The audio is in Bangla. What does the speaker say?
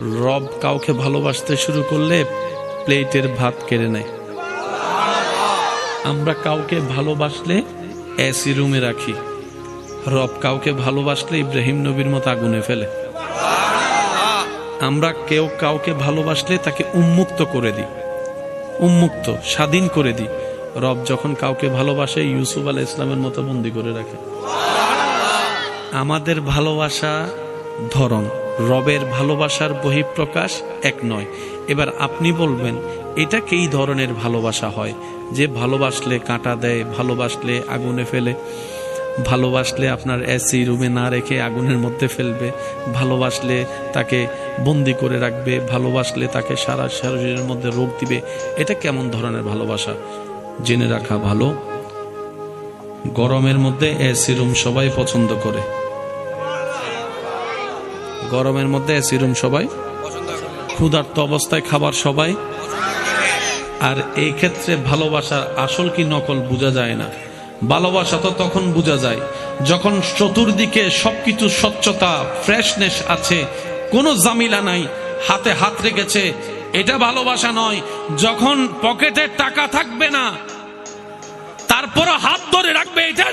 রব কাউকে ভালোবাসতে শুরু করলে প্লেটের ভাত কেড়ে নেয়। আমরা কাউকে ভালোবাসলে এসি রুমে রাখি। রব কাউকে ভালোবাসলে ইব্রাহিম নবীর মতো আগুনে ফেলে। আমরা কেউ কাউকে ভালোবাসলে তাকে উন্মুক্ত করে দিই। উন্মুক্ত, স্বাধীন করে দিই। রব যখন কাউকে ভালোবাসে, ইউসুফ আলাহ ইসলামের মতো বন্দি করে রাখে। আমাদের ভালোবাসা ধরন রবের ভালোবাসার বহিঃপ্রকাশ এক নয়। এবার আপনি বলবেন, এটা কেই ধরনের ভালোবাসা হয়? যে ভালোবাসলে কাঁটা দেয়, ভালোবাসলে আগুনে ফেলে, ভালোবাসলে আপনার এসি রুমে না রেখে আগুনের মধ্যে ফেলবে, ভালোবাসলে তাকে বন্দি করে রাখবে, ভালোবাসলে তাকে সারা শরীরের মধ্যে রোগ দিবে, এটা কেমন ধরনের ভালোবাসা? জেনে রাখা ভালো। গরমের মধ্যে এসি রুম সবাই পছন্দ করে। গরমের মধ্যে এসি রুম সবাই, ক্ষুধার্ত অবস্থায় খাবার সবাই। আর এই ক্ষেত্রে ভালোবাসার আসল কি নকল বোঝা যায় না। ভালোবাসা তো তখন বোঝা যায় যখন চতুর্দিকে সবকিছু স্বচ্ছতা ফ্রেশনেস আছে, কোনো জামিলা নাই, হাতে হাত রেখেছে, এটা ভালোবাসা নয়। যখন পকেটে টাকা থাকবে না, তারপরও হাত ধরে রাখবে ভালোবাসা